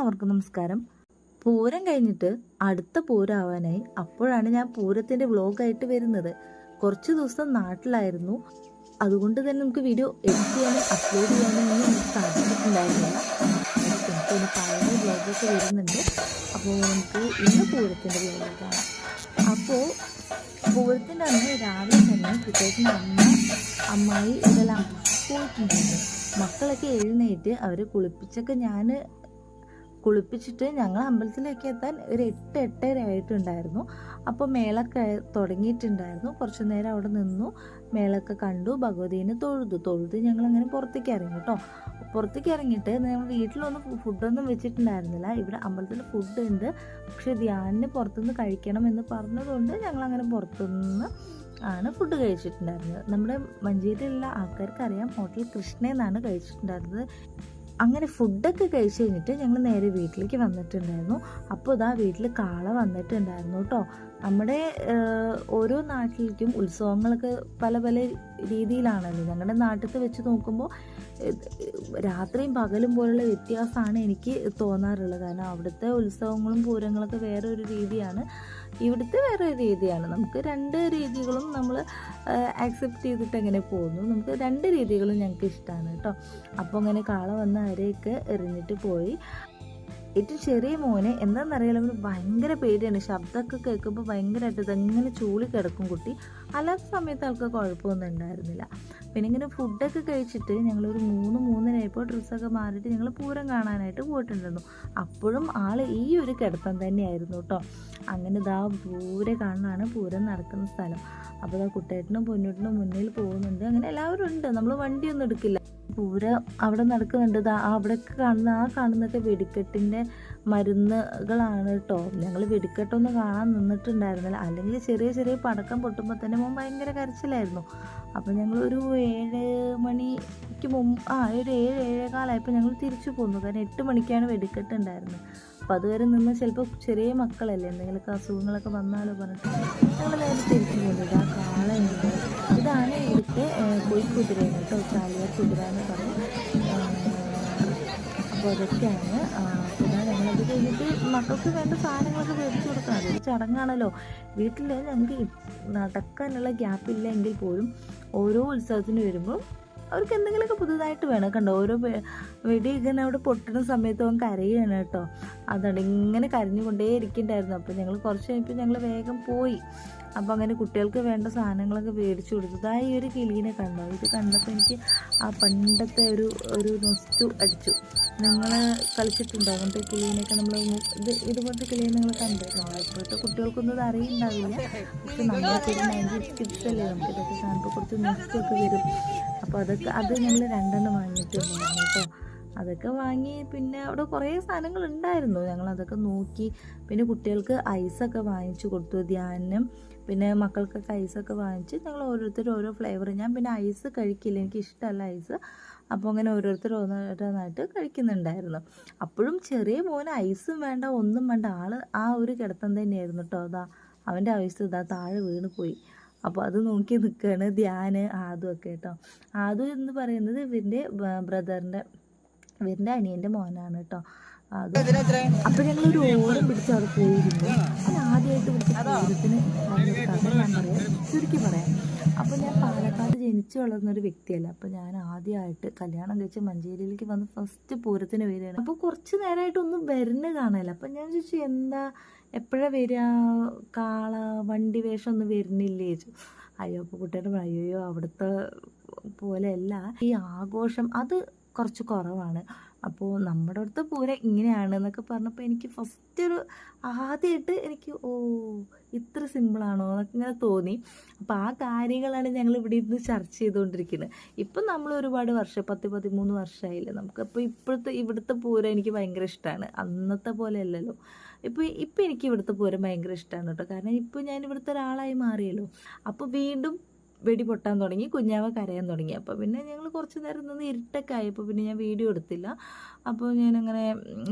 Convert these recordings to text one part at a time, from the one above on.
എല്ലാവർക്കും നമസ്കാരം. പൂരം കഴിഞ്ഞിട്ട് അടുത്ത പൂരമാവാനായി അപ്പോഴാണ് ഞാൻ പൂരത്തിന്റെ വ്ലോഗായിട്ട് വരുന്നത്. കുറച്ച് ദിവസം നാട്ടിലായിരുന്നു. അതുകൊണ്ട് തന്നെ നമുക്ക് വീഡിയോ എഡിറ്റ് ചെയ്യാനും അപ്ലോഡ് ചെയ്യാനും ഒന്നും എനിക്ക് സാധിച്ചിട്ടുണ്ടായിരുന്നില്ല. എനിക്ക് ഇനി പഴയ വ്ലോഗൊക്കെ വരുന്നുണ്ട്. അപ്പോൾ നമുക്ക് ഇന്ന് പൂരത്തിന്റെ കാണാം. അപ്പോൾ പൂരത്തിന്റെ അന്ന് രാവിലെ തന്നെ കുട്ടികൾക്ക് അമ്മ അമ്മായി ഇതെല്ലാം പോയിട്ടുണ്ടായിരുന്നു മക്കളൊക്കെ എഴുന്നേറ്റ് അവരെ കുളിപ്പിച്ചൊക്കെ ഞാൻ കുളിപ്പിച്ചിട്ട് ഞങ്ങൾ അമ്പലത്തിലേക്ക് എത്താൻ ഒരു എട്ട് എട്ടര ആയിട്ടുണ്ടായിരുന്നു. അപ്പോൾ മേളൊക്കെ തുടങ്ങിയിട്ടുണ്ടായിരുന്നു. കുറച്ച് നേരം അവിടെ നിന്നു. മേളൊക്കെ കണ്ടു. ഭഗവതീനെ തൊഴുതു. തൊഴുത് ഞങ്ങൾ അങ്ങനെ പുറത്തേക്ക് ഇറങ്ങി കേട്ടോ. പുറത്തേക്ക് ഇറങ്ങിയിട്ട് ഞങ്ങൾ വീട്ടിലൊന്നും ഫുഡൊന്നും വെച്ചിട്ടുണ്ടായിരുന്നില്ല. ഇവിടെ അമ്പലത്തിൽ ഫുഡ് ഉണ്ട്. പക്ഷേ ധ്യാനിന് പുറത്തുനിന്ന് കഴിക്കണം എന്ന് പറഞ്ഞതുകൊണ്ട് ഞങ്ങൾ അങ്ങനെ പുറത്തുനിന്ന് ആണ് ഫുഡ് കഴിച്ചിട്ടുണ്ടായിരുന്നത്. നമ്മുടെ മഞ്ചേരിയിലുള്ള ആൾക്കാർക്ക് അറിയാം ഹോട്ടൽ കൃഷ്ണ എന്നാണ് കഴിച്ചിട്ടുണ്ടായിരുന്നത്. അങ്ങനെ ഫുഡൊക്കെ കഴിച്ച് കഴിഞ്ഞിട്ട് ഞങ്ങൾ നേരെ വീട്ടിലേക്ക് വന്നിട്ടുണ്ടായിരുന്നു. അപ്പോൾ ഇതാ വീട്ടിൽ കാള വന്നിട്ടുണ്ടായിരുന്നു കേട്ടോ നമ്മുടെ ഓരോ നാട്ടിലേക്കും ഉത്സവങ്ങളൊക്കെ പല പല രീതിയിലാണല്ലോ. ഞങ്ങളുടെ നാട്ടിലത്തെ വെച്ച് നോക്കുമ്പോൾ രാത്രിയും പകലും പോലുള്ള വ്യത്യാസമാണ് എനിക്ക് തോന്നാറുള്ളത്. കാരണം അവിടുത്തെ ഉത്സവങ്ങളും പൂരങ്ങളൊക്കെ വേറെ ഒരു രീതിയാണ്. ഇവിടുത്തെ വേറെ ഒരു രീതിയാണ്. നമുക്ക് രണ്ട് രീതികളും നമ്മൾ ആക്സെപ്റ്റ് ചെയ്തിട്ട് അങ്ങനെ പോകുന്നു. നമുക്ക് രണ്ട് രീതികളും ഞങ്ങൾക്ക് ഇഷ്ടമാണ് കേട്ടോ അപ്പോൾ അങ്ങനെ കാള വന്ന് അരയൊക്കെ എറിഞ്ഞിട്ട് പോയി. ഏറ്റവും ചെറിയ മോനെ എന്താണെന്നറിയാലോ അവന് ഭയങ്കര പേടിയാണ്. ശബ്ദമൊക്കെ കേൾക്കുമ്പോൾ ഭയങ്കരമായിട്ട് ഇതെങ്ങനെ ചൂളി കിടക്കും കുട്ടി. അല്ലാത്ത സമയത്ത് ആൾക്ക് കുഴപ്പമൊന്നും ഉണ്ടായിരുന്നില്ല. പിന്നെ ഇങ്ങനെ ഫുഡൊക്കെ കഴിച്ചിട്ട് ഞങ്ങളൊരു മൂന്ന് മൂന്നരയായപ്പോൾ ഡ്രസ്സൊക്കെ മാറിയിട്ട് ഞങ്ങൾ പൂരം കാണാനായിട്ട് പോയിട്ടുണ്ടായിരുന്നു. അപ്പോഴും ആൾ ഈ ഒരു കിടത്തം തന്നെയായിരുന്നു കേട്ടോ. അങ്ങനെ ഇതാ ദൂരെ കാണാനാണ് പൂരം നടക്കുന്ന സ്ഥലം. അപ്പോൾ ആ കുട്ടേട്ടനും പൊന്നൂട്ടനും മുന്നിൽ പോകുന്നുണ്ട്. അങ്ങനെ എല്ലാവരും ഉണ്ട്. നമ്മൾ വണ്ടിയൊന്നും എടുക്കില്ല. പൂരം അവിടെ നടക്കുന്നുണ്ട്. അവിടെയൊക്കെ കാണുന്ന ആ കാണുന്നൊക്കെ വെടിക്കെട്ടിന്റെ മരുന്നുകളാണ് കേട്ടോ ഞങ്ങൾ വെടിക്കെട്ടൊന്നും കാണാൻ നിന്നിട്ടുണ്ടായിരുന്നില്ല. അല്ലെങ്കിൽ ചെറിയ ചെറിയ പടക്കം പൊട്ടുമ്പോൾ തന്നെ മോൻ ഭയങ്കര കരച്ചിലായിരുന്നു. അപ്പോൾ ഞങ്ങളൊരു ഏഴ് മണിക്ക് മുമ്പ് ആ ഒരു ഏഴ് ഏഴേകാലായപ്പോൾ ഞങ്ങൾ തിരിച്ചു പോന്നു. കാരണം എട്ട് മണിക്കാണ് വെടിക്കെട്ടുണ്ടായിരുന്നത് അപ്പം അപ്പോൾ അതുവരെ നിന്ന് ചിലപ്പോൾ ചെറിയ മക്കളല്ലേ എന്തെങ്കിലുമൊക്കെ അസുഖങ്ങളൊക്കെ വന്നാലോ പറഞ്ഞിട്ട് ഞങ്ങൾ നേരെ തിരിച്ചു പോകുന്നത് ആ കാളയുണ്ട് ഇതാണ് ഇവിടുത്തെ കുതിരയാണ് കേട്ടോ. ചാലിയ കുതിര എന്ന് പറയും. അപ്പോൾ അതൊക്കെയാണ്. പിന്നെ ഞങ്ങളത് കഴിഞ്ഞിട്ട് മക്കൾക്ക് വേണ്ട സാധനങ്ങളൊക്കെ മേടിച്ചു കൊടുക്കണം. അതൊരു ചടങ്ങാണല്ലോ. വീട്ടിൽ ഞങ്ങൾക്ക് നടക്കാനുള്ള ഗ്യാപ്പില്ല എങ്കിൽ പോലും ഓരോ ഉത്സവത്തിന് വരുമ്പോൾ അവർക്ക് എന്തെങ്കിലുമൊക്കെ പുതുതായിട്ട് വേണം. കണ്ടോ ഓരോ വെടി ഇങ്ങനെ അവിടെ പൊട്ടുന്ന സമയത്ത് അവൻ കരയാണ് കേട്ടോ. അതാണ് ഇങ്ങനെ കരഞ്ഞുകൊണ്ടേ ഇരിക്കണ്ടായിരുന്നു അപ്പോൾ ഞങ്ങൾ കുറച്ച് കഴിഞ്ഞപ്പോൾ ഞങ്ങൾ വേഗം പോയി. അപ്പോൾ അങ്ങനെ കുട്ടികൾക്ക് വേണ്ട സാധനങ്ങളൊക്കെ മേടിച്ചു കൊടുത്തു. ആ ഈ ഒരു കിളീനെ കണ്ടോ? ഇത് കണ്ടപ്പോൾ എനിക്ക് ആ പണ്ടത്തെ ഒരു ഒരു നൊസ്റ്റു അടിച്ചു. നിങ്ങൾ കളിച്ചിട്ടുണ്ടോ? അങ്ങനത്തെ കിളീനൊക്കെ നമ്മൾ ഇത് ഇതുപോലത്തെ കിളിയെ നിങ്ങൾ കണ്ടിട്ടുണ്ടോ ഇപ്പോഴത്തെ കുട്ടികൾക്കൊന്നും ഇത് അറിയുന്നുണ്ടാവില്ല പക്ഷെ നമ്മളൊക്കെ ഒരു നയന്റി കിഡ്സ് അല്ലേ നമുക്ക് ഇതൊക്കെ കാണുമ്പോൾ കുറച്ച് നൊസ്റ്റൊക്കെ വരും. അപ്പോൾ അതൊക്കെ അത് ഞങ്ങൾ രണ്ടെണ്ണം വാങ്ങിയിട്ടുണ്ടായിരുന്നു കേട്ടോ. അതൊക്കെ വാങ്ങി പിന്നെ അവിടെ കുറേ സാധനങ്ങൾ ഉണ്ടായിരുന്നു. ഞങ്ങൾ അതൊക്കെ നോക്കി. പിന്നെ കുട്ടികൾക്ക് ഐസൊക്കെ വാങ്ങിച്ചു കൊടുത്തു ധ്യാനം. പിന്നെ മക്കൾക്കൊക്കെ ഐസൊക്കെ വാങ്ങിച്ച് ഞങ്ങൾ ഓരോരുത്തർ ഓരോ ഫ്ലേവർ ഞാൻ പിന്നെ ഐസ് കഴിക്കില്ല. എനിക്ക് ഇഷ്ടമല്ല ഐസ് അപ്പോൾ അങ്ങനെ ഓരോരുത്തർ ഓരോന്നായിട്ട് കഴിക്കുന്നുണ്ടായിരുന്നു. അപ്പോഴും ചെറിയ മോന് ഐസും വേണ്ട ഒന്നും വേണ്ട. ആൾ ആ ഒരു കിടത്തം തന്നെയായിരുന്നു കേട്ടോ. അതാ അവന്റെ ഐസ് ഇതാ താഴെ വീണ് പോയി. അപ്പോൾ അത് നോക്കി നിൽക്കുകയാണ് ധ്യാന് ആദു ഒക്കെ കേട്ടോ. ആദു എന്ന് പറയുന്നത് ഇവന്റെ ബ്രദറിന്റെ ഇവന്റെ അനിയന്റെ മോനാണ് കേട്ടോ. അത് അപ്പോൾ ഞങ്ങളൊരു ഓരം പിടിച്ച് അവിടെ പോയിരുന്നു. ഞാൻ ആദ്യമായിട്ട് വിളിച്ച പൂരത്തിന് ഞാൻ പറയാം. ചുരുക്കി പറയാം. അപ്പോൾ ഞാൻ പാലക്കാട് ജനിച്ചു വളർന്നൊരു വ്യക്തിയല്ല. അപ്പോൾ ഞാൻ ആദ്യമായിട്ട് കല്യാണം കഴിച്ച് മഞ്ചേരിയിലേക്ക് വന്ന് ഫസ്റ്റ് പൂരത്തിന് വരികയാണ് അപ്പോൾ കുറച്ച് നേരമായിട്ടൊന്നും വരുന്ന കാണാനില്ല. അപ്പോൾ ഞാൻ ചോദിച്ചു എന്താ എപ്പോഴാണ് വരിക? കാള വണ്ടി വേഷം ഒന്നും വരുന്നില്ലേ അയ്യോ അപ്പോൾ കുട്ടിയുടെ അയ്യോ അവിടുത്തെ പോലെയല്ല. ഈ ആഘോഷം അത് കുറച്ച് കുറവാണ്. അപ്പോൾ നമ്മുടെ അടുത്ത് പൂരം ഇങ്ങനെയാണ് എന്നൊക്കെ പറഞ്ഞപ്പോൾ എനിക്ക് ഫസ്റ്റ് ഒരു ആദ്യമായിട്ട് എനിക്ക് ഓ ഇത്ര സിമ്പിളാണോ എന്നൊക്കെ ഇങ്ങനെ തോന്നി. അപ്പോൾ ആ കാര്യങ്ങളാണ് ഞങ്ങൾ ഇവിടെ ഇരുന്ന് ചർച്ച ചെയ്തുകൊണ്ടിരിക്കുന്നത് ഇപ്പം നമ്മൾ ഒരുപാട് വർഷം പത്ത് പതിമൂന്ന് വർഷമായില്ലേ? നമുക്കപ്പോൾ ഇപ്പോഴത്തെ ഇവിടുത്തെ പൂരം എനിക്ക് ഭയങ്കര ഇഷ്ടമാണ് അന്നത്തെ പോലെ അല്ലല്ലോ. ഇപ്പോൾ ഇപ്പം എനിക്ക് ഇവിടുത്തെ പൂരം ഭയങ്കര ഇഷ്ടമാണ് കേട്ടോ. കാരണം ഇപ്പോൾ ഞാൻ ഇവിടുത്തെ ഒരാളായി മാറിയല്ലോ. അപ്പോൾ വീണ്ടും വെടി പൊട്ടാൻ തുടങ്ങി കുഞ്ഞാവ കരയാൻ തുടങ്ങി. അപ്പോൾ പിന്നെ ഞങ്ങൾ കുറച്ച് നേരം നിന്ന് ഇരുട്ടൊക്കെ ആയപ്പോൾ പിന്നെ ഞാൻ വീഡിയോ എടുത്തില്ല. അപ്പോൾ ഞാനങ്ങനെ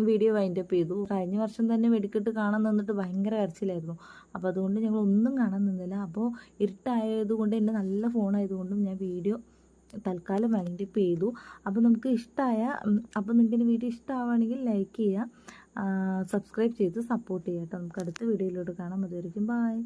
വീഡിയോ വൈൻഡ് അപ്പ് ചെയ്തു. കഴിഞ്ഞ വർഷം തന്നെ വെടിക്കെട്ട് കാണാൻ നിന്നിട്ട് ഭയങ്കര കരച്ചിലായിരുന്നു. അപ്പോൾ അതുകൊണ്ട് ഞങ്ങൾ ഒന്നും കാണാൻ നിന്നില്ല. അപ്പോൾ ഇരുട്ടായതുകൊണ്ട് എന്റെ നല്ല ഫോണായതുകൊണ്ടും ഞാൻ വീഡിയോ തൽക്കാലം വൈൻഡ് അപ്പ് ചെയ്തു. അപ്പോൾ നമുക്ക് ഇഷ്ടമായ അപ്പോൾ നിങ്ങൾക്ക് എന്റെ വീഡിയോ ഇഷ്ടമാവുകയാണെങ്കിൽ ലൈക്ക് ചെയ്യുക. സബ്സ്ക്രൈബ് ചെയ്ത് സപ്പോർട്ട് ചെയ്യാം കേട്ടോ. നമുക്ക് അടുത്ത വീഡിയോയിലൂടെ കാണാം. അതുവരെയും ബായ്